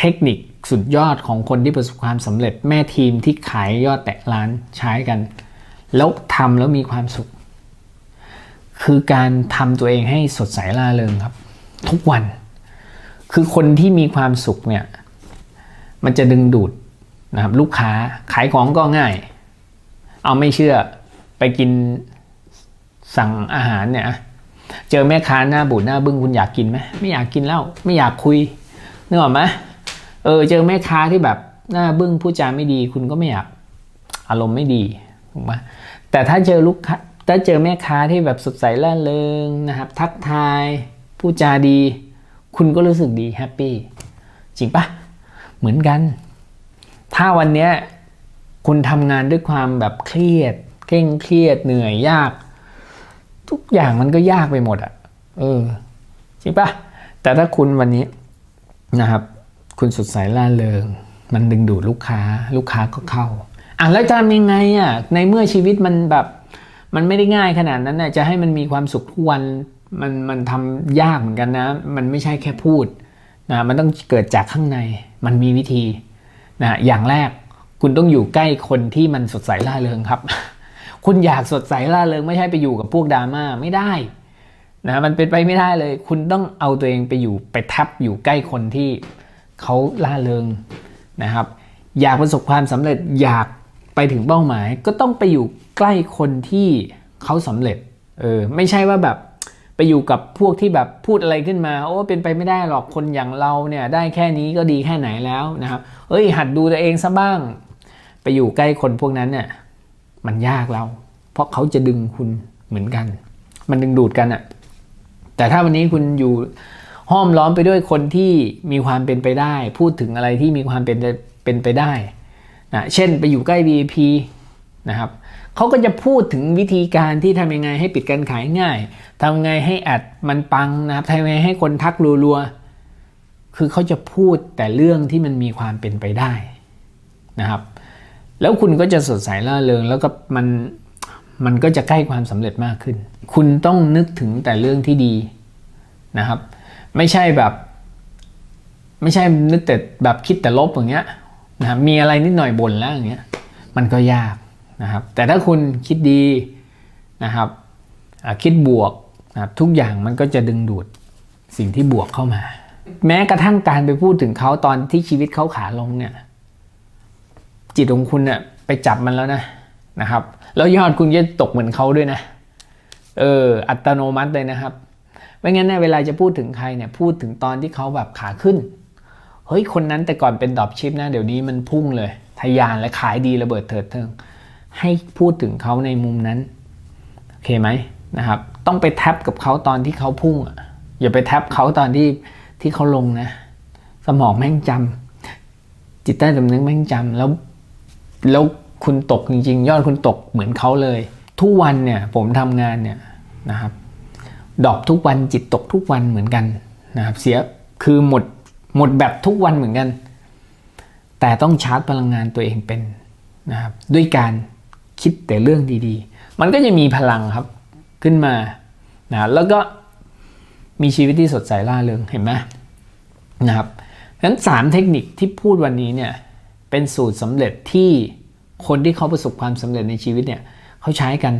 เทคนิคสุดยอดของคนที่ประสบความสำเร็จแม่ทีมที่ขายยอดแตะล้านใช้กัน แล้วทำแล้วมีความสุข คือการทำตัวเองให้สดใสร่าเริงครับ ทุกวัน คือคนที่มีความสุขเนี่ย มันจะดึงดูดนะครับลูกค้าขายของก็ง่าย เอาไม่เชื่อไปกินสั่งอาหารเนี่ยเจอแม่ค้าหน้าบูดหน้าบึ้งคุณอยากกินไหมไม่อยากกินแล้วไม่อยากคุยนึกออกไหม เออเจอแม่ค้าที่แบบหน้าบึ้งพูดจาไม่ดี คุณก็ไม่อยากอารมณ์ไม่ดีถูกไหมแต่ถ้าเจอลูกค้าถ้าเจอแม่ค้าที่แบบสดใสร่าเริงนะครับ ทักทายพูดจาดี คุณก็รู้สึกดีแฮปปี้จริงปะเหมือนกัน ถ้าวันเนี้ยคุณทำงานด้วยความแบบเครียดเคร่งเครียดเหนื่อยยาก ทุกอย่างมันก็ยากไปหมดอะ่ะ เออจริงปะแต่ถ้าคุณวันนี้นะครับ คุณสดใสร่าเริง มันดึงดูดลูกค้า ลูกค้าก็เข้าอะแล้วจะทำยังไงอะ่ะในเมื่อชีวิตมันแบบ มันไม่ได้ง่ายขนาดนั้นน่ะจะให้มันมีความสุขทุกวันมันมันทำยากเหมือนกันนะ มันไม่ใช่แค่พูดนะมันต้องเกิดจากข้างในมันมีวิธีนะอย่างแรกคุณต้องอยู่ใกล้คนที่มันสดใสร่าเริงครับ คุณอยากสดใสร่าเริงไม่ใช่ไปอยู่กับพวกดราม่าไม่ได้นะมันเป็นไปไม่ได้เลย คุณต้องเอาตัวเองไปอยู่ไปทับอยู่ใกล้คนที่ เขาล่าเริงนะครับ อยากประสบความสำเร็จอยากไปถึงเป้าหมาย ก็ต้องไปอยู่ใกล้คนที่เขาสำเร็จเออไม่ใช่ว่าแบบไปอยู่กับพวกที่แบบพูดอะไรขึ้นมาโอ้เป็นไปไม่ได้หรอกคนอย่างเราเนี่ยได้แค่นี้ก็ดีแค่ไหนแล้วนะครับเอ้ยหัดดูตัวเองซะบ้าง ไปอยู่ใกล้คนพวกนั้นเนี่ยมันยากแล้วเพราะเขาจะดึงคุณเหมือนกัน มันดึงดูดกันอะแต่ถ้าวันนี้คุณอยู่ ห้อมล้อมไปด้วยคนที่มีความเป็นไปได้ พูดถึงอะไรที่มีความเป็นเป็นไปได้นะเช่นไปอยู่ใกล้ VIP นะครับเขาก็จะพูดถึงวิธีการที่ทำยังไงให้ปิดการขายง่ายทำยังไงให้แอดมันปังนะครับทำยังไงให้คนทักรัวๆ คือเขาจะพูดแต่เรื่องที่มันมีความเป็นไปได้นะครับ แล้วคุณก็จะสดใสร่าเริงแล้วก็มันมันก็จะใกล้ความสำเร็จมากขึ้น คุณต้องนึกถึงแต่เรื่องที่ดีนะครับ ไม่ใช่แบบ ไม่ใช่นึกแต่แบบคิดแต่ลบอย่างเงี้ยนะครับมีอะไรนิดหน่อยบ่นแล้วอย่างเงี้ยมันก็ยากนะครับ แต่ถ้าคุณคิดดีนะครับคิดบวกนะครับทุกอย่างมันก็จะดึงดูดสิ่งที่บวกเข้ามา แม้กระทั่งการไปพูดถึงเขาตอนที่ชีวิตเขาขาลงเนี่ยจิตของคุณเนี่ยไปจับมันแล้วนะนะครับ แล้วยอดคุณจะตกเหมือนเขาด้วยนะ เออ อัตโนมัติเลยนะครับ ไม่งั้นเนี่ยเวลาจะพูดถึงใครเนี่ยพูดถึงตอนที่เขาแบบขาขึ้น เฮ้ยคนนั้นแต่ก่อนเป็นดรอปชิปนะเดี๋ยวนี้มันพุ่งเลยทะยานและขายดีระเบิดเถิดเทิงให้พูดถึงเขาในมุมนั้นโอเคไหมนะครับ ต้องไปแท็บกับเขาตอนที่เขาพุ่งอะอย่าไปแท็บเขาตอนที่ที่เขาลงนะ สมองแม่งจำจิตใต้สำนึกแม่งจำแล้วแล้วคุณตกจริง ๆ ยอดคุณตกเหมือนเขาเลย ทุกวันเนี่ยผมทำงานเนี่ยนะครับ ดอปทุกวันจิตตกทุกวันเหมือนกันนะครับเสียคือหมดหมดแบบทุกวันเหมือนกัน แต่ต้องชาร์จพลังงานตัวเองเป็นนะครับด้วยการคิดแต่เรื่องดีๆ มันก็จะมีพลังครับขึ้นมานะแล้วก็มีชีวิตที่สดใสร่าเริงเห็นไหมนะครับงั้นสามเทคนิคที่พูดวันนี้เนี่ยเป็นสูตรสำเร็จที่คนที่เขาประสบความสำเร็จในชีวิตเนี่ยเขาใช้กัน